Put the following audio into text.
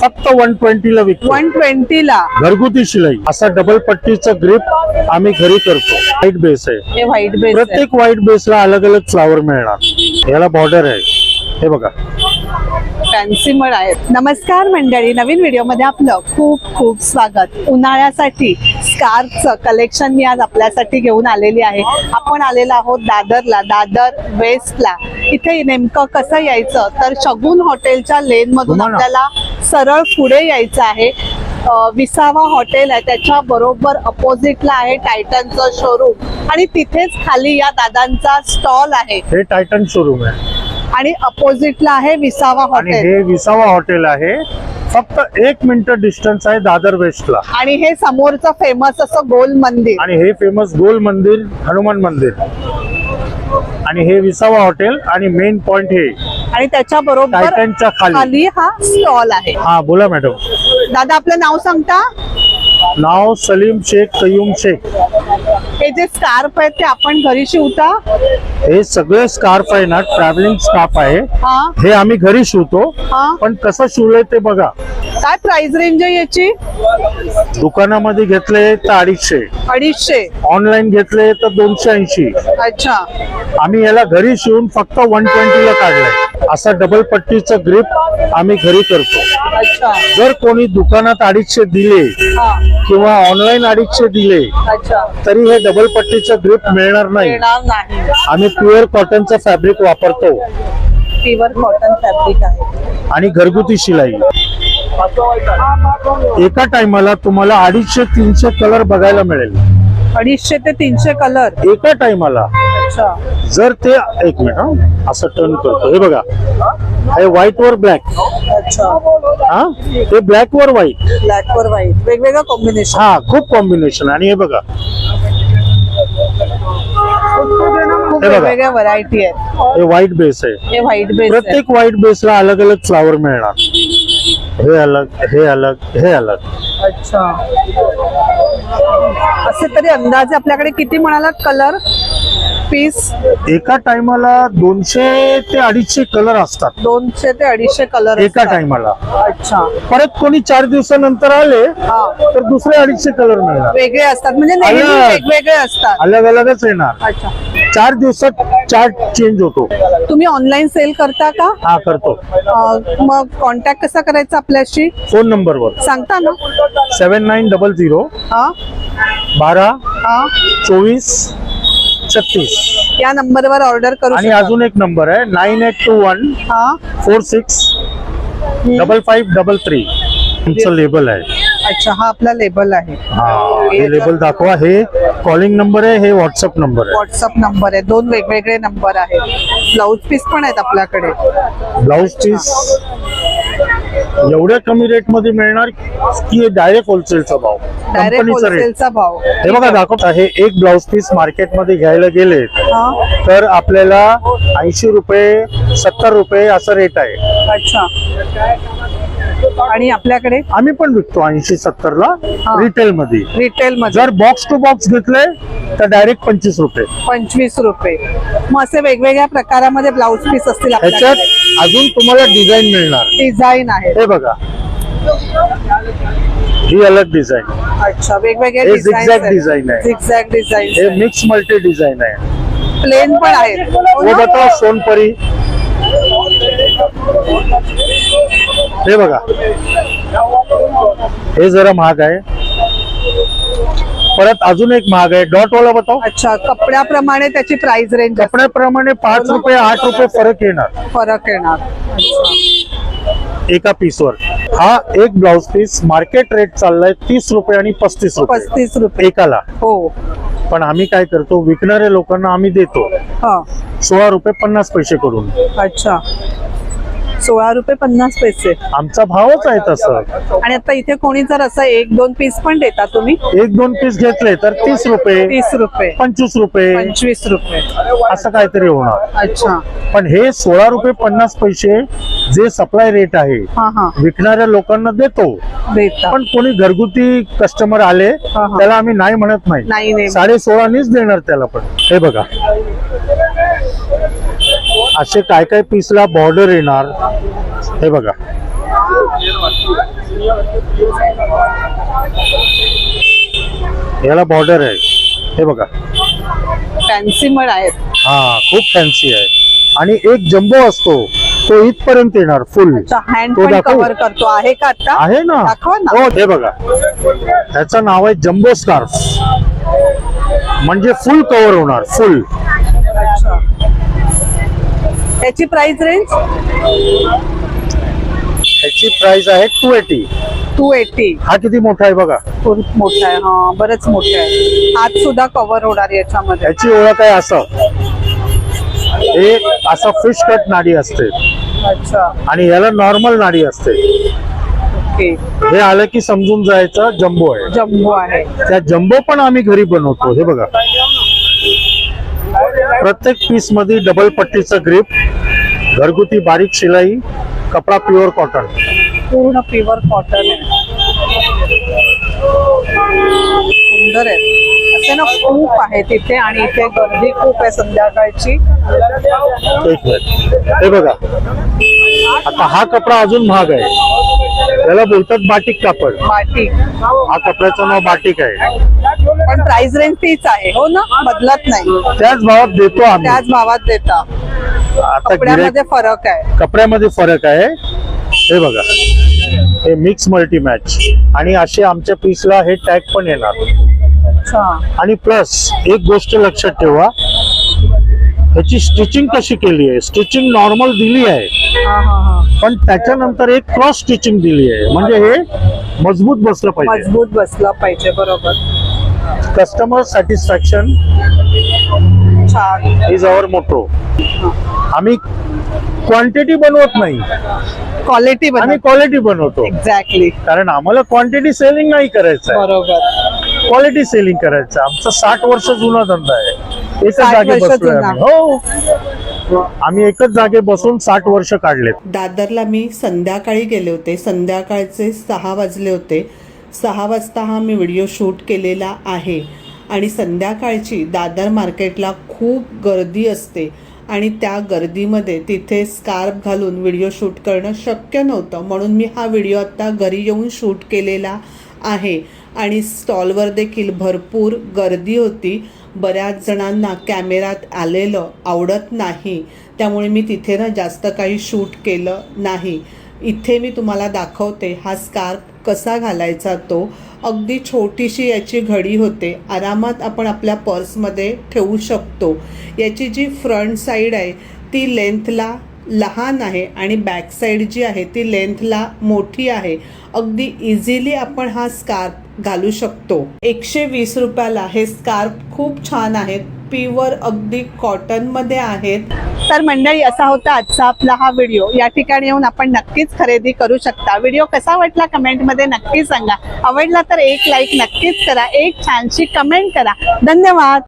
फक्त वन ट्वेंटीला विकतो. वन ट्वेंटीला घरगुती शिलाई. असा डबल पट्टीचा ग्रिप आम्ही घरी करतो. व्हाईट बेस आहे. हे व्हाईट बेस प्रत्येक व्हाईट बेसला अलग अलग फ्लावर मिळणार. याला बॉर्डर आहे. हे बघा. फॅन्सी मळ आहेत. नमस्कार मंडळी. नवीन व्हिडिओमध्ये आपलं खूप खूप स्वागत. उन्हाळ्यासाठी स्कार्फचं कलेक्शन मी आज आपल्यासाठी घेऊन आलेली आहे. आपण आलेलो आहोत दादरला दादर वेस्टला इथे नेमकं कसं यायचं? तर शगुन हॉटेलच्या लेन मधून तुम्हाला- आपल्याला सरळ पुढे यायचं आहे. विसावा हॉटेल आहे त्याच्या बरोबर अपोजिटला आहे टायटनचं शोरूम आणि तिथेच खाली या दादांचा स्टॉल आहे. हे टायटन शोरूम आहे. आणि अपोजिटला आहे विसावा हॉटेल. हे विसावा हॉटेल आहे. फक्त एक मिनिट डिस्टन्स आहे दादर वेस्टला आणि हे समोरचं फेमस असं गोल मंदिर. आणि हे फेमस गोल मंदिर हनुमान मंदिर. आणि हे विसावा हॉटेल आणि मेन पॉइंट हे. आणि त्याच्या बरोबर टायटनच्या खाली. खाली हा स्टॉल आहे. हा बोला मॅडम दादा आपलं नाव सांगता? नाव सलीम शेख कयूम शेख. हे जे स्कार्फ आहेत ते आपण घरी शिवता? हे सगळे स्कार्फ आहे ना ट्रॅव्हलिंग स्कार्फ आहे. हा. हे आम्ही घरी शिवतो. हा. पण कसं शिवलंय ते बघा. काय प्राइस रेंज आहे याची? दुकानामध्ये घेतले तर अडीचशे. अडीचशे. ऑनलाईन घेतले तर दोनशे ऐंशी. अच्छा. आम्ही याला घरी शिवून फक्त वन ट्वेंटीला काढलाय. असा डबल पट्टीचा ग्रिप आम्ही घरी करतो. जर कोणी दुकानात अडीचशे दिले किंवा ऑनलाईन अडीचशे दिले तरी हे डबल पट्टीचं ग्रिप मिळणार नाही. आम्ही प्युअर कॉटनचं फॅब्रिक वापरतो. प्युअर कॉटन फॅब्रिक आहे. आणि घरगुती शिलाई. एका टायमाला तुम्हाला अडीचशे तीनशे कलर बघायला मिळेल. अडीचशे ते तीनशे कलर एका टायमाला अच्छा. जर ते एक मिनिट हं. असं टर्न करतो. हे बघा. हे व्हाईट वर ब्लॅक अच्छा. हा? हे ब्लॅक वर व्हाईट ब्लॅक वर व्हाईट वेगवेगळं कॉम्बिनेशन हा खूप कॉम्बिनेशन आणि हे बघा. खूप हे बघा. वेगवेगळ्या व्हरायटी आहेत. हे व्हाईट बेस आहे. हे व्हाईट बेस प्रत्येक व्हाईट बेसला अलग अलग फ्लावर मिळणार. हे अलग हे अलग हे अलग. अच्छा. असे तरी अंदाजे आपल्याकडे किती म्हणालात? कलर पीस एका टायमाला दोनशे ते अडीचशे कलर असतात. दोनशे ते अडीचशे कलर एका टायमाला. अच्छा. परत कोणी चार दिवसानंतर आले हा. तर दुसरे अडीचशे कलर मिळणार. वेगळे असतात. म्हणजे नेहमी अलग. वेगवेगळे असतात. अलग अलगच येणार. अच्छा. चार दिवसात चार्ट चेंज होतो. तुम्ही ऑनलाईन सेल करता का? हा करतो. अं, मग कॉन्टॅक्ट कसा करायचा आपल्याशी? फोन नंबरवर. सांगता ना. सेवन नाईन डबल झिरो हा. बारा हा. चोवीस छत्तीस. या नंबरवर ऑर्डर करू आणि. अजून एक नंबर आहे नाईन एट टू वन हा. Four six double five double three. तुमचं लेबल आहे. अच्छा हा आपला लेबल आहे. हा हे लेबल दाखवा हे कॉलिंग नंबर आहे हे व्हॉट्सअप नंबर आहे. व्हॉट्सअप नंबर आहे. दोन वेगवेगळे नंबर आहेत. ब्लाऊज पीस पण आहेत आपल्याकडे. ब्लाऊज पीस एवढ्या कमी रेटमध्ये मिळणार की डायरेक्ट होलसेलचा भाव. डायरेक्ट कंपनीचा रेट होलसेलचा भाव. हे बघा दाखवत. आहे एक ब्लाऊज पीस मार्केटमध्ये घ्यायला गेले हा. तर आपल्याला ऐंशी रुपये सत्तर रुपये असा रेट आहे. अच्छा. आणि आपल्याकडे? आम्ही पण विकतो ऐंशी सत्तर ला हा. रिटेल मध्ये. रिटेल मध्ये. जर बॉक्स टू बॉक्स घेतले तर डायरेक्ट पंचवीस रुपये. पंचवीस रुपये. मग असे वेगवेगळ्या प्रकारामध्ये ब्लाऊज पीस असतील ह्याच्यात आपल्याकडे अजून तुम्हाला डिझाईन मिळणार. डिझाईन आहे. हे बघा. ही अलग डिझाईन अच्छा वेगवेगळे हे डिझाईन zigzag design आहे. झिगझॅग हे डिझाईन मिक्स मल्टी डिझाईन आहे. प्लेन पण आहेत. वो बताओ सोनपरी. हे बघा. हे जरा महाग आहे. परत अजून एक महाग आहे. डॉट वाला बताओ. अच्छा कपड्याप्रमाणे त्याची प्राइस रेंज कपड्याप्रमाणे पाच रुपये आठ रुपये फरक येणार. फरक येणार. एका पीसवर. हा एक ब्लाउज पीस मार्केट रेट चाललाय तीस रुपये आणि पस्तीस रुपये. पस्तीस रुपये. एकाला. हो. पण आम्ही काय करतो विकणाऱ्या लोकांना आम्ही देतो. हा. सोळा रुपये पन्नास पैसे करून. अच्छा. सोळा रुपये पन्नास पैसे. आमचा भावच आहे तसं. आणि आता इथे कोणी जर असं एक दोन पीस पण देता तुम्ही? एक दोन पीस घेतले तर तीस रुपये तीस रुपये. पंचवीस रुपये. पंचवीस रुपये. असं काहीतरी होणार. अच्छा. पण हे सोळा रुपये पन्नास पैसे जे सप्लाय रेट आहे हा हा. विकणाऱ्या लोकांना देतो. देता. पण कोणी घरगुती कस्टमर आले. त्याला आम्ही नाही म्हणत नाही. साडे सोळानीच देणार त्याला पण. हे बघा. असे काय काय पीसला बॉर्डर येणार? हे बघा. याला बॉर्डर आहे. हे बघा. फॅन्सी मळ आहेत. हा खूप फॅन्सी आहे. आणि एक जम्बो असतो. तो इथपर्यंत येणार फुल हँड तो पण दाखवू? कव्हर करतो. आहे का आता? आहे ना. दाखवा ना. हो हे बघा. त्याचं नाव आहे जम्बो स्कार्फ म्हणजे फुल कव्हर होणार फुल त्याची प्राइस रेंज त्याची प्राइस आहे टू एटी टू एटी हा किती मोठा आहे बघा. खूप मोठा आहे. हा बरंच मोठं आहे. हात सुद्धा कव्हर होणार याच्यामध्ये. त्याची ओळख आहे असं. हे असं फिश कट नाडी असते. अच्छा. आणि याला नॉर्मल नाडी असते. ओके. हे आलं की समजून जायचं जम्बो आहे. जम्बो आहे. त्या जम्बो पण आम्ही घरी बनवतो. हे बघा. प्रत्येक पीसमध्ये डबल पट्टीचं ग्रीप घरगुती बारीक शिलाई कपडा प्युअर कॉटन पूर्ण प्युअर कॉटन आहे. सुंदर आहे. असे ना खूप आहे तिथे आणि इथे गर्दी खूप आहे संध्याकाळची. एक मिनिट हे बघा. आता हा कपडा अजून महाग आहे. त्याला बोलतात बाटिक कापड. बाटिक. हा कपड्याचं नाव बाटिक आहे. पण प्राइस रेंज तीच आहे हो ना? बदलत नाही. त्याच भावात देतो आम्ही. त्याच भावात देता. आता कपड्यामध्ये फरक आहे. कपड्यामध्ये फरक आहे. हे बघा. हे मिक्स मल्टी मॅच आणि असे आमच्या पीसला हे टॅग पण येणार. अच्छा. आणि प्लस एक गोष्ट लक्षात ठेवा. ह्याची स्टिचिंग कशी केली आहे? स्टिचिंग नॉर्मल दिली आहे. पण त्याच्यानंतर एक क्रॉस स्टिचिंग दिली आहे. म्हणजे हे मजबूत बसलं पाहिजे. मजबूत बसला पाहिजे बरोबर. Customer satisfaction is our motto आम्ही क्वांटिटी बनवत नाही. क्वालिटी आम्ही क्वालिटी बनवतो. एक्झॅक्टली कारण आम्हाला क्वांटिटी सेलिंग नाही करायचं बरोबर. क्वालिटी सेलिंग करायचं. आमचा साठ वर्ष जुना धंदा आहे. एकच 60 जागे बसलोय. आम्ही. हो. आम्ही एकच जागे बसून साठ वर्ष काढलेत. दादरला मी संध्याकाळी गेले होते. संध्याकाळचे सहा वाजले होते. सहा वाजता हा मी व्हिडिओ शूट केलेला आहे. आणि संध्याकाळची दादर मार्केटला खूप गर्दी असते. आणि त्या गर्दीमध्ये तिथे स्कार्फ घालून व्हिडिओ शूट करणं शक्य नव्हतं. म्हणून मी हा व्हिडिओ आत्ता घरी येऊन शूट केलेला आहे. आणि स्टॉलवर देखील भरपूर गर्दी होती. बऱ्याच जणांना कॅमेरात आलेलं आवडत नाही. त्यामुळे मी तिथे ना जास्त काही शूट केलं नाही. इथे मी तुम्हाला दाखवते हा स्कार्फ कसा घालायचा तो. अगदी छोटीशी याची घडी होते. आरामात आपण आपल्या पर्समध्ये ठेवू शकतो. याची जी फ्रंट साईड आहे ती लेंथला लहान आहे आणि बॅक साईड जी आहे ती लेंथला मोठी आहे. अगदी इझिली आपण हा स्कार्फ घालू शकतो. एकशे वीस रुपयाला हे स्कार्फ खूप छान आहेत. प्युअर अगदी कॉटनमध्ये आहेत. तर मंडळी असा होता आजचा आपला हा व्हिडिओ या ठिकाणी येऊन आपण नक्कीच खरेदी करू शकता. व्हिडिओ कसा वाटला कमेंटमध्ये नक्की सांगा. आवडला तर एक लाईक नक्कीच करा. एक छानशी कमेंट करा. धन्यवाद.